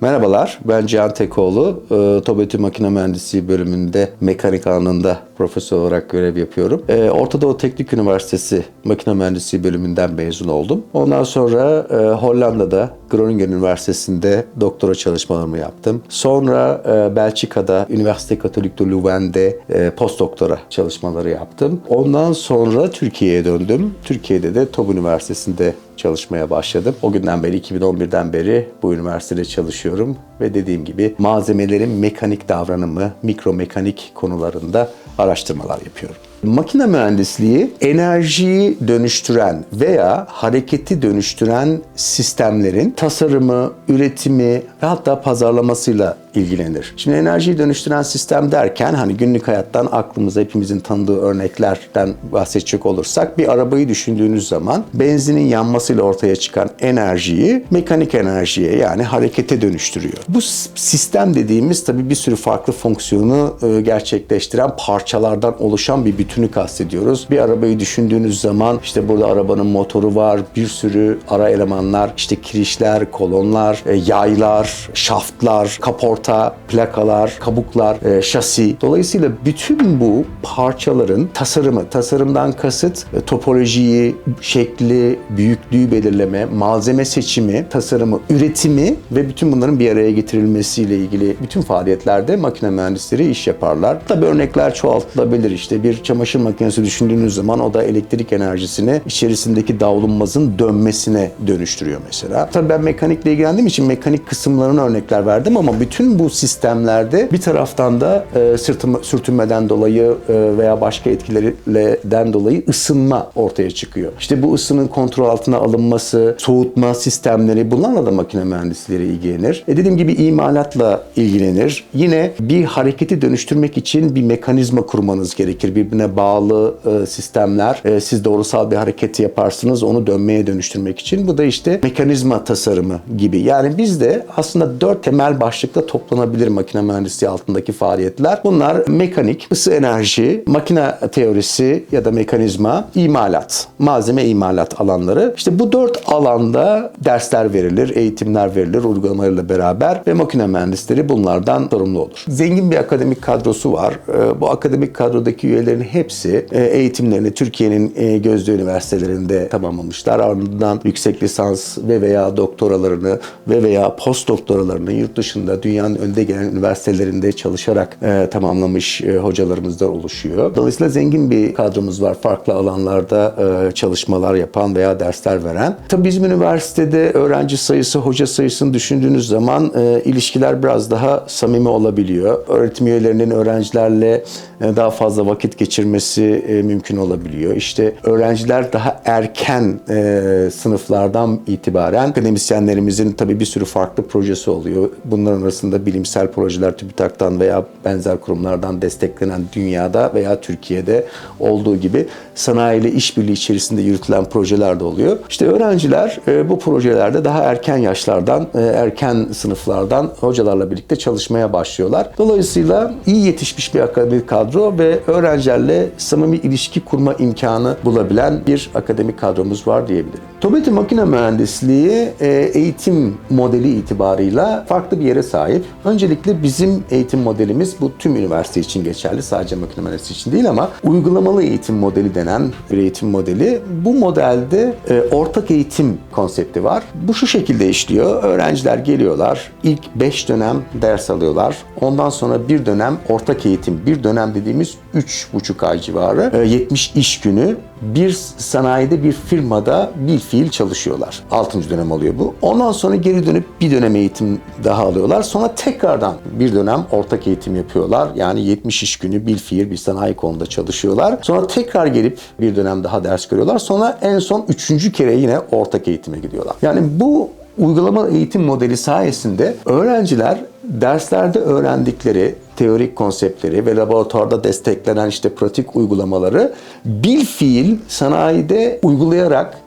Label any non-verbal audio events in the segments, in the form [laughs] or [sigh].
Merhabalar, ben Cihan Tekoğlu. E, TOBETÜ Makine Mühendisliği bölümünde mekanik alanında profesör olarak görev yapıyorum. E, Orta Doğu Teknik Üniversitesi Makine Mühendisliği bölümünden mezun oldum. Ondan sonra e, Hollanda'da Groningen Üniversitesi'nde doktora çalışmalarımı yaptım. Sonra e, Belçika'da Üniversite Katolik de Leuven'de e, postdoktora çalışmaları yaptım. Ondan sonra Türkiye'ye döndüm. Türkiye'de de TOB Üniversitesi'nde çalışmaya başladım. O günden beri 2011'den beri bu üniversitede çalışıyorum ve dediğim gibi malzemelerin mekanik davranımı, mikromekanik konularında araştırmalar yapıyorum. Makine mühendisliği enerjiyi dönüştüren veya hareketi dönüştüren sistemlerin tasarımı, üretimi ve hatta pazarlamasıyla ilgilenir. Şimdi enerjiyi dönüştüren sistem derken hani günlük hayattan aklımıza hepimizin tanıdığı örneklerden bahsedecek olursak bir arabayı düşündüğünüz zaman benzinin yanmasıyla ortaya çıkan enerjiyi mekanik enerjiye yani harekete dönüştürüyor. Bu sistem dediğimiz tabii bir sürü farklı fonksiyonu e, gerçekleştiren parçalardan oluşan bir bütünü kastediyoruz. Bir arabayı düşündüğünüz zaman işte burada arabanın motoru var, bir sürü ara elemanlar, işte kirişler, kolonlar, e, yaylar, şaftlar, kaporta, plakalar, kabuklar, e, şasi. Dolayısıyla bütün bu parçaların tasarımı, tasarımdan kasıt e, topolojiyi, şekli, büyüklüğü belirleme, malzeme seçimi, tasarımı, üretimi ve bütün bunların bir araya getirilmesiyle ilgili bütün faaliyetlerde makine mühendisleri iş yaparlar. Tabii örnekler çoğaltılabilir. İşte bir çamaşır makinesi düşündüğünüz zaman o da elektrik enerjisini içerisindeki davlumbazın dönmesine dönüştürüyor mesela. Tabii ben mekanikle ilgilendiğim için mekanik kısımlarına örnekler verdim ama bütün bu sistemlerde bir taraftan da e, sürtünmeden dolayı e, veya başka etkilerden dolayı ısınma ortaya çıkıyor. İşte bu ısının kontrol altına alınması, soğutma sistemleri bunlarla da makine mühendisleri ilgilenir. E dediğim gibi imalatla ilgilenir. Yine bir hareketi dönüştürmek için bir mekanizma kurmanız gerekir. Birbirine bağlı e, sistemler. E, siz doğrusal bir hareket yaparsınız onu dönmeye dönüştürmek için. Bu da işte mekanizma tasarımı gibi. Yani bizde aslında dört temel başlıkta toplanabilir makine mühendisliği altındaki faaliyetler. Bunlar mekanik, ısı enerji, makine teorisi ya da mekanizma, imalat, malzeme imalat alanları. İşte bu dört alanda dersler verilir, eğitimler verilir uygulamalarıyla beraber ve makine mühendisleri bunlardan sorumlu olur. Zengin bir akademik kadrosu var. Ee, Bu akademik kadrodaki üyelerin hepsi e, eğitimlerini Türkiye'nin e, gözde üniversitelerinde tamamlamışlar. Ardından yüksek lisans ve veya doktoralarını ve veya post doktoralarını yurt dışında dünyanın önde gelen üniversitelerinde çalışarak e, tamamlamış hocalarımız da oluşuyor. Dolayısıyla zengin bir kadromuz var. Farklı alanlarda çalışmalar yapan veya dersler veren. Tabii bizim üniversitede öğrenci sayısı, hoca sayısını düşündüğünüz zaman ilişkiler biraz daha samimi olabiliyor. Öğretim üyelerinin öğrencilerle daha fazla vakit geçirmesi e, mümkün olabiliyor. İşte öğrenciler daha erken e, sınıflardan itibaren akademisyenlerimizin tabii bir sürü farklı projesi oluyor. Bunların arasında bilimsel projeler TÜBİTAK'tan veya benzer kurumlardan desteklenen dünyada veya Türkiye'de olduğu gibi sanayiyle işbirliği içerisinde yürütülen projeler de oluyor. İşte öğrenciler e, bu projelerde daha erken yaşlardan, e, erken sınıflardan hocalarla birlikte çalışmaya başlıyorlar. Dolayısıyla iyi yetişmiş bir akademik kadro ve öğrencilerle samimi ilişki kurma imkanı bulabilen bir akademik kadromuz var diyebilirim. TOBETÜ Makine Mühendisliği e, eğitim modeli itibarıyla farklı bir yere sahip. Öncelikle bizim eğitim modelimiz bu tüm üniversite için geçerli. Sadece makine mühendisliği için değil ama uygulamalı eğitim modeli denen bir eğitim modeli. Bu modelde e, ortak eğitim konsepti var. Bu şu şekilde işliyor. Öğrenciler geliyorlar. ilk 5 dönem ders alıyorlar. Ondan sonra bir dönem ortak eğitim. Bir dönem dediğimiz 3,5 ay civarı. e, 70 iş günü bir sanayide bir firmada bir fiil çalışıyorlar. 6. dönem oluyor bu. Ondan sonra geri dönüp bir dönem eğitim daha alıyorlar. Sonra tekrardan bir dönem ortak eğitim yapıyorlar. Yani 70 iş günü bir fiil bir sanayi konuda çalışıyorlar. Sonra tekrar gelip bir dönem daha ders görüyorlar. Sonra en son üçüncü kere yine ortak eğitime gidiyorlar. Yani bu uygulama eğitim modeli sayesinde öğrenciler derslerde öğrendikleri teorik konseptleri ve laboratuvarda desteklenen işte pratik uygulamaları bil fiil sanayide uygulayarak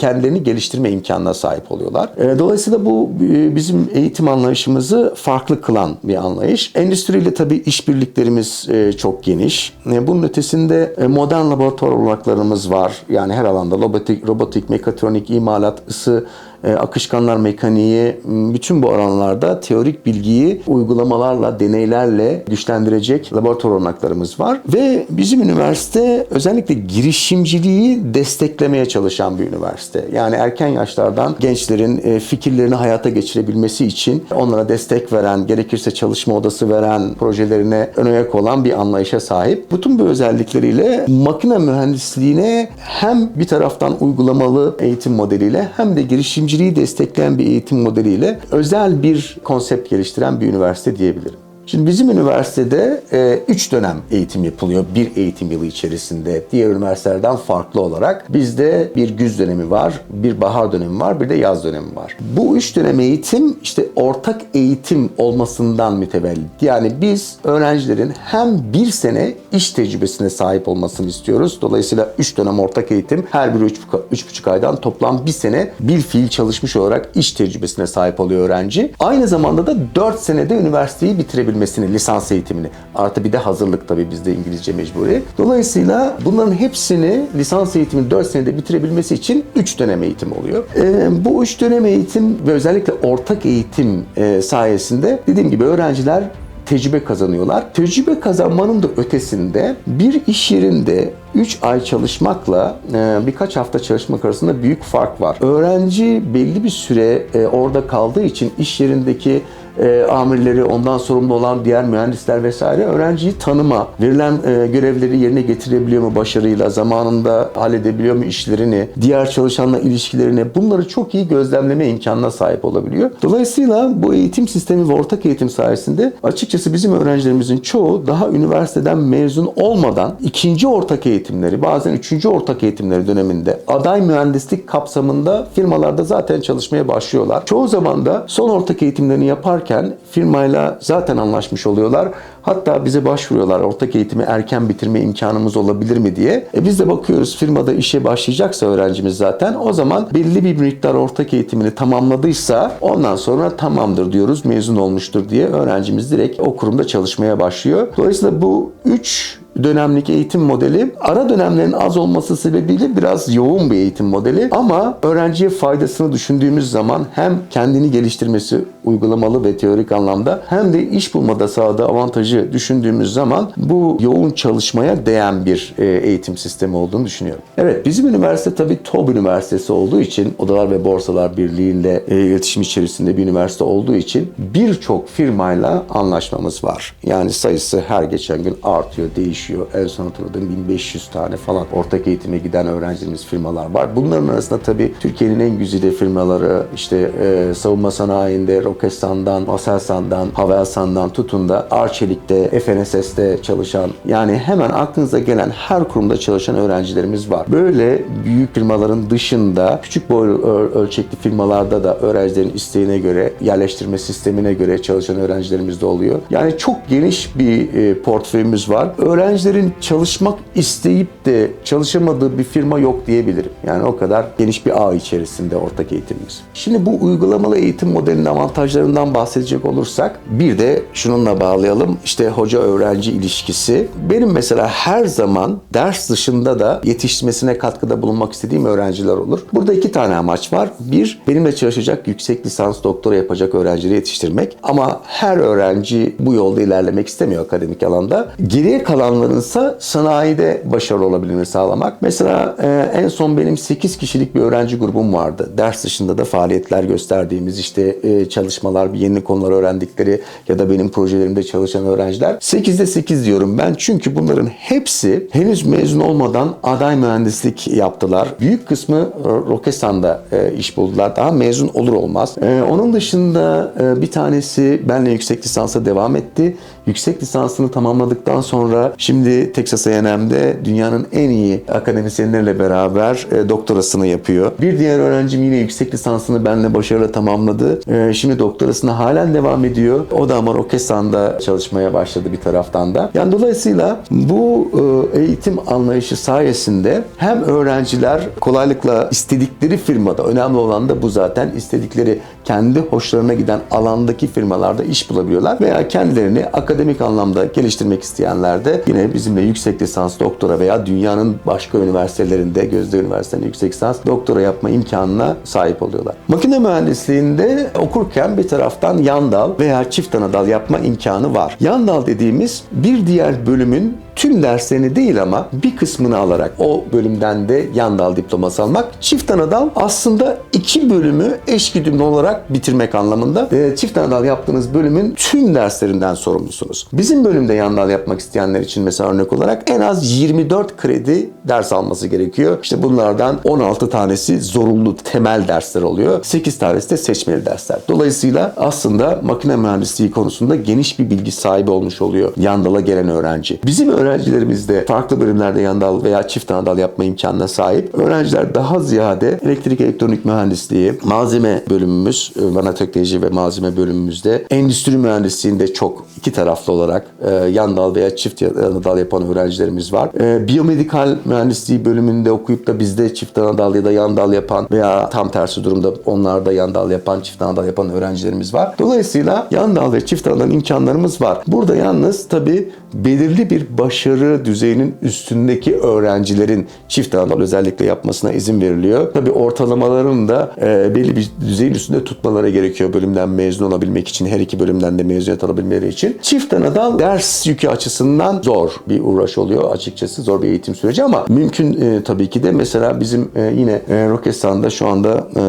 kendilerini geliştirme imkanına sahip oluyorlar. E, Dolayısıyla bu e, bizim eğitim anlayışımızı farklı kılan bir anlayış. Endüstriyle tabii işbirliklerimiz e, çok geniş. E, Bunun ötesinde e, modern laboratuvar olanaklarımız var. Yani her alanda robotik, robotik, mekatronik, imalat, ısı, e, akışkanlar mekaniği bütün bu alanlarda teorik bilgiyi uygulamalarla, deneylerle güçlendirecek laboratuvar olanaklarımız var. Ve bizim üniversite özellikle girişimciliği desteklemeye çalışan bir üniversite. Yani erken yaşlardan gençlerin e, fikirlerini hayata geçirebilmesi için onlara destek veren, gerekirse çalışma odası veren, projelerine ön ayak olan bir anlayışa sahip. Bütün bu özellikleriyle makine mühendisliğine hem bir taraftan uygulamalı eğitim modeliyle hem de girişimciliği destekleyen bir eğitim modeliyle özel bir konsept geliştiren bir üniversite diyebilirim. Şimdi bizim üniversitede 3 dönem eğitim yapılıyor bir eğitim yılı içerisinde. Diğer üniversitelerden farklı olarak bizde bir güz dönemi var, bir bahar dönemi var, bir de yaz dönemi var. Bu 3 dönem eğitim işte ortak eğitim olmasından mütevellit. Yani biz öğrencilerin hem bir sene iş tecrübesine sahip olmasını istiyoruz. Dolayısıyla 3 dönem ortak eğitim her biri 3,5 aydan toplam bir sene bir fiil çalışmış olarak iş tecrübesine sahip oluyor öğrenci. Aynı zamanda da 4 senede üniversiteyi bitirebilmesini, lisans eğitimini. Artı bir de hazırlık tabii bizde İngilizce mecburi. Dolayısıyla bunların hepsini lisans eğitimini 4 senede bitirebilmesi için 3 dönem eğitim oluyor. Ee, bu 3 dönem eğitim ve özellikle ortak eğitim e, sayesinde dediğim gibi öğrenciler tecrübe kazanıyorlar. Tecrübe kazanmanın da ötesinde bir iş yerinde 3 ay çalışmakla e, birkaç hafta çalışmak arasında büyük fark var. Öğrenci belli bir süre e, orada kaldığı için iş yerindeki e, amirleri, ondan sorumlu olan diğer mühendisler vesaire öğrenciyi tanıma, verilen e, görevleri yerine getirebiliyor mu başarıyla, zamanında halledebiliyor mu işlerini, diğer çalışanla ilişkilerini bunları çok iyi gözlemleme imkanına sahip olabiliyor. Dolayısıyla bu eğitim sistemi ve ortak eğitim sayesinde açıkçası bizim öğrencilerimizin çoğu daha üniversiteden mezun olmadan ikinci ortak eğitimleri, bazen üçüncü ortak eğitimleri döneminde aday mühendislik kapsamında firmalarda zaten çalışmaya başlıyorlar. Çoğu zaman da son ortak eğitimlerini yaparken firmayla zaten anlaşmış oluyorlar. Hatta bize başvuruyorlar ortak eğitimi erken bitirme imkanımız olabilir mi diye. E biz de bakıyoruz firmada işe başlayacaksa öğrencimiz zaten o zaman belli bir miktar ortak eğitimini tamamladıysa ondan sonra tamamdır diyoruz mezun olmuştur diye öğrencimiz direkt o kurumda çalışmaya başlıyor. Dolayısıyla bu 3 dönemlik eğitim modeli ara dönemlerin az olması sebebiyle biraz yoğun bir eğitim modeli ama öğrenciye faydasını düşündüğümüz zaman hem kendini geliştirmesi uygulamalı ve teorik anlamda hem de iş bulmada sağladığı avantajı düşündüğümüz zaman bu yoğun çalışmaya değen bir e, eğitim sistemi olduğunu düşünüyorum. Evet bizim üniversite tabii TOB Üniversitesi olduğu için Odalar ve Borsalar Birliği ile e, iletişim içerisinde bir üniversite olduğu için birçok firmayla anlaşmamız var. Yani sayısı her geçen gün artıyor, değişiyor. En son hatırladığım 1500 tane falan ortak eğitime giden öğrencilerimiz firmalar var. Bunların arasında tabii Türkiye'nin en güzide firmaları işte e, savunma sanayinde Roketsan'dan, Aselsan'dan, Havelsan'dan tutun da Arçelik'te, FNSS'te çalışan yani hemen aklınıza gelen her kurumda çalışan öğrencilerimiz var. Böyle büyük firmaların dışında küçük boy ölçekli firmalarda da öğrencilerin isteğine göre yerleştirme sistemine göre çalışan öğrencilerimiz de oluyor. Yani çok geniş bir e, portföyümüz var. Öğrencilerin çalışmak isteyip de çalışamadığı bir firma yok diyebilirim. Yani o kadar geniş bir ağ içerisinde ortak eğitimimiz. Şimdi bu uygulamalı eğitim modelinin avantajlarından bahsedecek olursak bir de şununla bağlayalım. İşte hoca öğrenci ilişkisi. Benim mesela her zaman ders dışında da yetiştirmesine katkıda bulunmak istediğim öğrenciler olur. Burada iki tane amaç var. Bir, benimle çalışacak yüksek lisans doktora yapacak öğrencileri yetiştirmek. Ama her öğrenci bu yolda ilerlemek istemiyor akademik alanda. Geriye kalanlarınsa sanayide başarılı olabilmeni sağlamak. Mesela e, en son benim 8 kişilik bir öğrenci grubum vardı. Ders dışında da faaliyetler gösterdiğimiz işte e, çalışmalar, yeni konular öğrendikleri ya da benim projelerimde çalışan öğrenciler. 8'de 8 diyorum ben çünkü bunların hepsi henüz mezun olmadan aday mühendislik yaptılar. Büyük kısmı e, Roketsan'da e, iş buldular. Daha mezun olur olmaz. E, onun dışında e, bir tanesi benle yüksek lisansa devam etti. Yüksek lisansını tamamladıktan sonra şimdi Texas A&M'de dünyanın en iyi akademisyenleriyle beraber e, doktorasını yapıyor. Bir diğer öğrencim yine yüksek lisansını benimle başarıyla tamamladı. E, şimdi doktorasına halen devam ediyor. O da Amarokesa'nda çalışmaya başladı bir taraftan da. Yani dolayısıyla bu e, eğitim anlayışı sayesinde hem öğrenciler kolaylıkla istedikleri firmada, önemli olan da bu zaten istedikleri kendi hoşlarına giden alandaki firmalarda iş bulabiliyorlar veya kendilerini akademik anlamda geliştirmek isteyenler de yine bizimle yüksek lisans, doktora veya dünyanın başka üniversitelerinde, Gözde Üniversitesi'nde yüksek lisans, doktora yapma imkanına sahip oluyorlar. Makine mühendisliğinde okurken bir taraftan yan dal veya çift ana dal yapma imkanı var. Yan dal dediğimiz bir diğer bölümün tüm derslerini değil ama bir kısmını alarak o bölümden de yan dal diploması almak. Çift ana dal aslında iki bölümü eşgüdümlü olarak bitirmek anlamında. E, çift ana dal yaptığınız bölümün tüm derslerinden sorumlusunuz. Bizim bölümde yan dal yapmak isteyenler için mesela örnek olarak en az 24 kredi ders alması gerekiyor. İşte bunlardan 16 tanesi zorunlu temel dersler oluyor. 8 tanesi de seçmeli dersler. Dolayısıyla aslında makine mühendisliği konusunda geniş bir bilgi sahibi olmuş oluyor yandala gelen öğrenci. Bizim öğrencilerimiz de farklı bölümlerde yandal veya çift anadal yapma imkanına sahip. Öğrenciler daha ziyade elektrik elektronik mühendisliği, malzeme bölümümüz, nanoteknoloji ve malzeme bölümümüzde, endüstri mühendisliğinde çok iki taraflı olarak e, yandal veya çift anadal yapan öğrencilerimiz var. E, biyomedikal mühendisliği bölümünde okuyup da bizde çift anadal ya da yandal yapan veya tam tersi durumda onlarda yandal yapan, çift anadal yapan öğrencilerimiz var. Dolayısıyla yandal ve çift anadal imkanlarımız var. Burada yalnız tabii belirli bir başarı düzeyinin üstündeki öğrencilerin çift anadal özellikle yapmasına izin veriliyor. Tabii ortalamaların da e, belli bir düzeyin üstünde tutmaları gerekiyor bölümden mezun olabilmek için, her iki bölümden de mezuniyet alabilmeleri için. Çift anadal ders yükü açısından zor bir uğraş oluyor açıkçası. Zor bir eğitim süreci ama mümkün e, tabii ki de mesela bizim e, yine e, Roketsan'da şu anda e,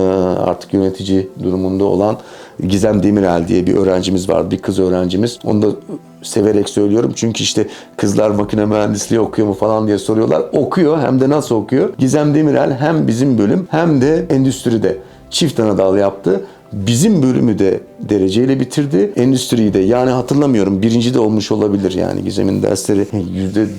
artık yönetici durumunda olan Gizem Demirel diye bir öğrencimiz var. Bir kız öğrencimiz. Onu da severek söylüyorum. Çünkü işte kızlar makine mühendisliği okuyor mu falan diye soruyorlar. Okuyor hem de nasıl okuyor? Gizem Demirel hem bizim bölüm hem de endüstride çift anadal yaptı. Bizim bölümü de dereceyle bitirdi. Endüstriyi de yani hatırlamıyorum birinci de olmuş olabilir yani Gizem'in dersleri [laughs]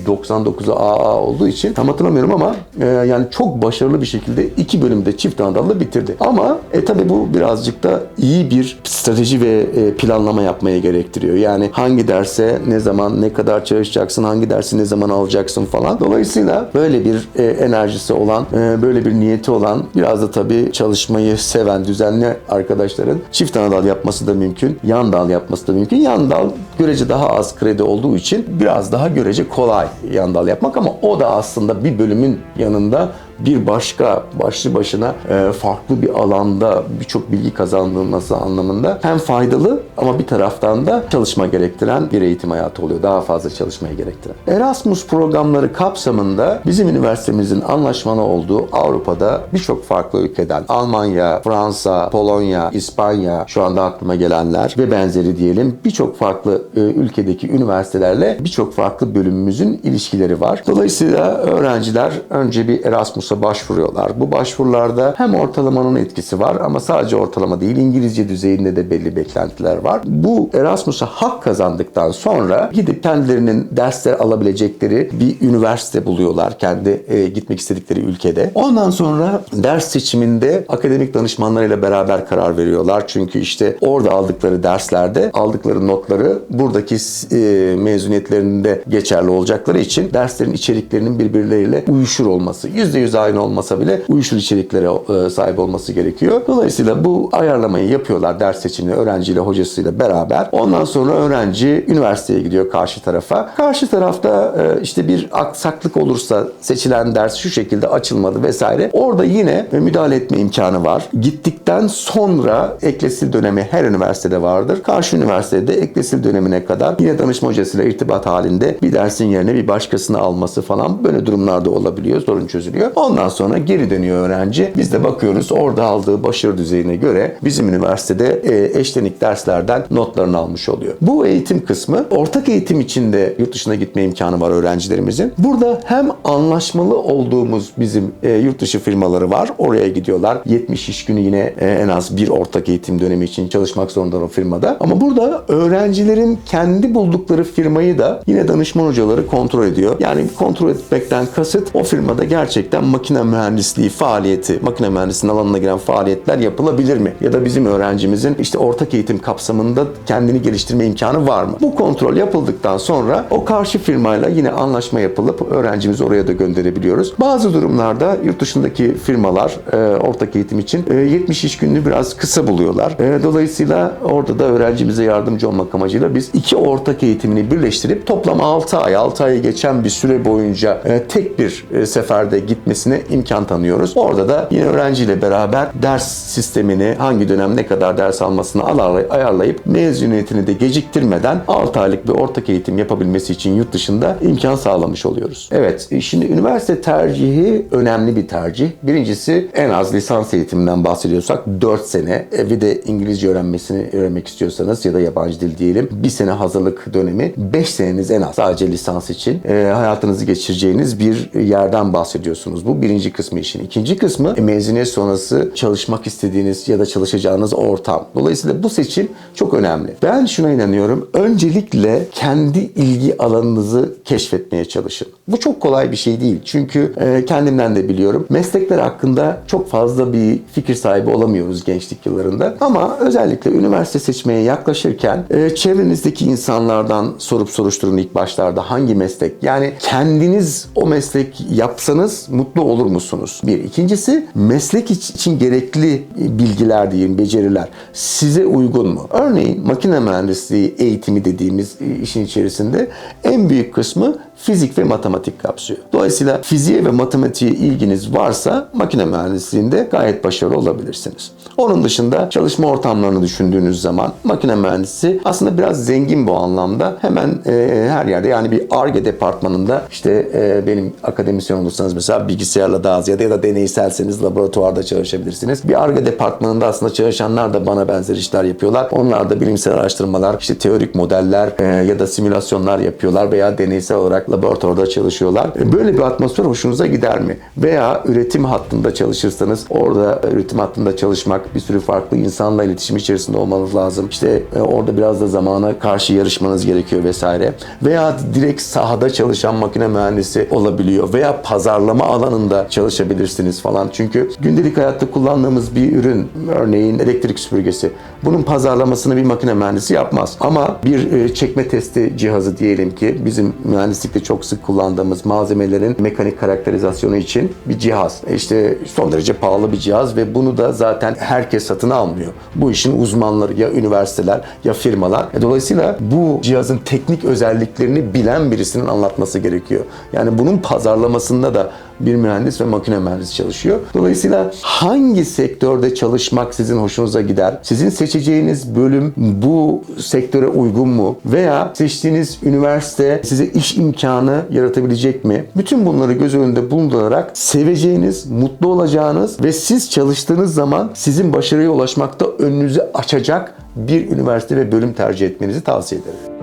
%99'u AA olduğu için tam hatırlamıyorum ama e, yani çok başarılı bir şekilde iki bölümde çift anadalla bitirdi. Ama e tabi bu birazcık da iyi bir strateji ve e, planlama yapmaya gerektiriyor. Yani hangi derse ne zaman ne kadar çalışacaksın, hangi dersi ne zaman alacaksın falan. Dolayısıyla böyle bir e, enerjisi olan, e, böyle bir niyeti olan biraz da tabii çalışmayı seven, düzenli arkadaşların çift anadal yapması da mümkün. Yan dal yapması da mümkün. Yan dal görece daha az kredi olduğu için biraz daha görece kolay yan dal yapmak ama o da aslında bir bölümün yanında bir başka başlı başına e, farklı bir alanda birçok bilgi kazandırılması anlamında hem faydalı ama bir taraftan da çalışma gerektiren bir eğitim hayatı oluyor. Daha fazla çalışmaya gerektiren. Erasmus programları kapsamında bizim üniversitemizin anlaşmalı olduğu Avrupa'da birçok farklı ülkeden Almanya, Fransa, Polonya, İspanya şu anda aklıma gelenler ve benzeri diyelim birçok farklı e, ülkedeki üniversitelerle birçok farklı bölümümüzün ilişkileri var. Dolayısıyla öğrenciler önce bir Erasmus Erasmus'a başvuruyorlar. Bu başvurularda hem ortalamanın etkisi var ama sadece ortalama değil İngilizce düzeyinde de belli beklentiler var. Bu Erasmus'a hak kazandıktan sonra gidip kendilerinin dersler alabilecekleri bir üniversite buluyorlar kendi e, gitmek istedikleri ülkede. Ondan sonra ders seçiminde akademik danışmanlarıyla beraber karar veriyorlar. Çünkü işte orada aldıkları derslerde aldıkları notları buradaki e, mezuniyetlerinde geçerli olacakları için derslerin içeriklerinin birbirleriyle uyuşur olması. %100 aynı olmasa bile uyuşur içeriklere e, sahip olması gerekiyor. Dolayısıyla bu ayarlamayı yapıyorlar ders seçimini öğrenciyle hocasıyla beraber. Ondan sonra öğrenci üniversiteye gidiyor karşı tarafa. Karşı tarafta e, işte bir aksaklık olursa seçilen ders şu şekilde açılmadı vesaire. Orada yine müdahale etme imkanı var. Gittikten sonra eklesil dönemi her üniversitede vardır. Karşı üniversitede eklesil dönemine kadar yine danışma hocasıyla irtibat halinde bir dersin yerine bir başkasını alması falan böyle durumlarda olabiliyor. Sorun çözülüyor. Ondan sonra geri dönüyor öğrenci. Biz de bakıyoruz orada aldığı başarı düzeyine göre bizim üniversitede e, eşlenik derslerden notlarını almış oluyor. Bu eğitim kısmı ortak eğitim içinde yurt dışına gitme imkanı var öğrencilerimizin. Burada hem anlaşmalı olduğumuz bizim e, yurt dışı firmaları var. Oraya gidiyorlar. 70 iş günü yine e, en az bir ortak eğitim dönemi için çalışmak zorundalar o firmada. Ama burada öğrencilerin kendi buldukları firmayı da yine danışman hocaları kontrol ediyor. Yani kontrol etmekten kasıt o firmada gerçekten makine mühendisliği faaliyeti, makine mühendisliğinin alanına giren faaliyetler yapılabilir mi? Ya da bizim öğrencimizin işte ortak eğitim kapsamında kendini geliştirme imkanı var mı? Bu kontrol yapıldıktan sonra o karşı firmayla yine anlaşma yapılıp öğrencimizi oraya da gönderebiliyoruz. Bazı durumlarda yurt dışındaki firmalar e, ortak eğitim için e, 70 iş gününü biraz kısa buluyorlar. E, dolayısıyla orada da öğrencimize yardımcı olmak amacıyla biz iki ortak eğitimini birleştirip toplam 6 ay, 6 ayı geçen bir süre boyunca e, tek bir e, seferde gitmesine imkan tanıyoruz. Orada da yine öğrenciyle beraber ders sistemini hangi dönem ne kadar ders almasını ayarlayıp mezuniyetini de geciktirmeden 6 aylık bir ortak eğitim yapabilmesi için yurt dışında imkan sağlamış oluyoruz. Evet, e, şimdi üniversite tercihi önemli bir tercih. Birincisi en az lisans eğitiminden bahsediyorsak 4 sene. E, bir de İngilizce öğrenmesini öğrenmek istiyorsanız ya da yabancı dil diyelim. Bir sene hazırlık dönemi. 5 seneniz en az sadece lisans için e, hayatınızı geçireceğiniz bir yerden bahsediyorsunuz. Bu birinci kısmı işin. İkinci kısmı e, mezuniyet sonrası çalışmak istediğiniz ya da çalışacağınız ortam. Dolayısıyla bu seçim çok önemli. Ben şuna inanıyorum. Öncelikle kendi ilgi alanınızı keşfetmeye çalışın. Bu çok kolay bir şey değil. Çünkü e, kendimden de biliyorum. Meslekler hakkında çok fazla bir fikir sahibi olamıyoruz gençlik yıllarında. Ama özellikle üniversite seçmeye yaklaşırken e, çevrenizdeki insanlardan sorup soruşturun ilk başlarda hangi meslek? Yani kendiniz o meslek yapsanız mutlu olur musunuz? Bir. İkincisi meslek için gerekli bilgiler diyeyim, beceriler size uygun mu? Örneğin makine mühendisliği eğitimi dediğimiz işin içerisinde en büyük kısmı fizik ve matematik kapsıyor. Dolayısıyla fiziğe ve matematiğe ilginiz varsa makine mühendisliğinde gayet başarılı olabilirsiniz. Onun dışında çalışma ortamlarını düşündüğünüz zaman makine mühendisi aslında biraz zengin bu anlamda. Hemen e, her yerde yani bir ARGE departmanında işte e, benim akademisyen olursanız mesela bilgisayarla daha ziyade ya da deneyselseniz laboratuvarda çalışabilirsiniz. Bir ARGE departmanında aslında çalışanlar da bana benzer işler yapıyorlar. Onlar da bilimsel araştırmalar, işte teorik modeller e, ya da simülasyonlar yapıyorlar veya deneysel olarak laboratuvarda çalışıyorlar. Böyle bir atmosfer hoşunuza gider mi? Veya üretim hattında çalışırsanız orada üretim hattında çalışmak, bir sürü farklı insanla iletişim içerisinde olmanız lazım. İşte e, orada biraz da zamana karşı yarışmanız gerekiyor vesaire. Veya direkt sahada çalışan makine mühendisi olabiliyor. Veya pazarlama alanında çalışabilirsiniz falan. Çünkü gündelik hayatta kullandığımız bir ürün, örneğin elektrik süpürgesi. Bunun pazarlamasını bir makine mühendisi yapmaz. Ama bir e, çekme testi cihazı diyelim ki bizim mühendislikte çok sık kullandığımız malzemelerin mekanik karakterizasyonu için bir cihaz. İşte son derece pahalı bir cihaz ve bunu da zaten herkes satın almıyor. Bu işin uzmanları ya üniversiteler ya firmalar. E Dolayısıyla bu cihazın teknik özelliklerini bilen birisinin anlatması gerekiyor. Yani bunun pazarlamasında da bir mühendis ve makine mühendisi çalışıyor. Dolayısıyla hangi sektörde çalışmak sizin hoşunuza gider? Sizin seçeceğiniz bölüm bu sektöre uygun mu? Veya seçtiğiniz üniversite size iş imkanı yaratabilecek mi? Bütün bunları göz önünde bulundurarak seveceğiniz, mutlu olacağınız ve siz çalıştığınız zaman sizin başarıya ulaşmakta önünüzü açacak bir üniversite ve bölüm tercih etmenizi tavsiye ederim.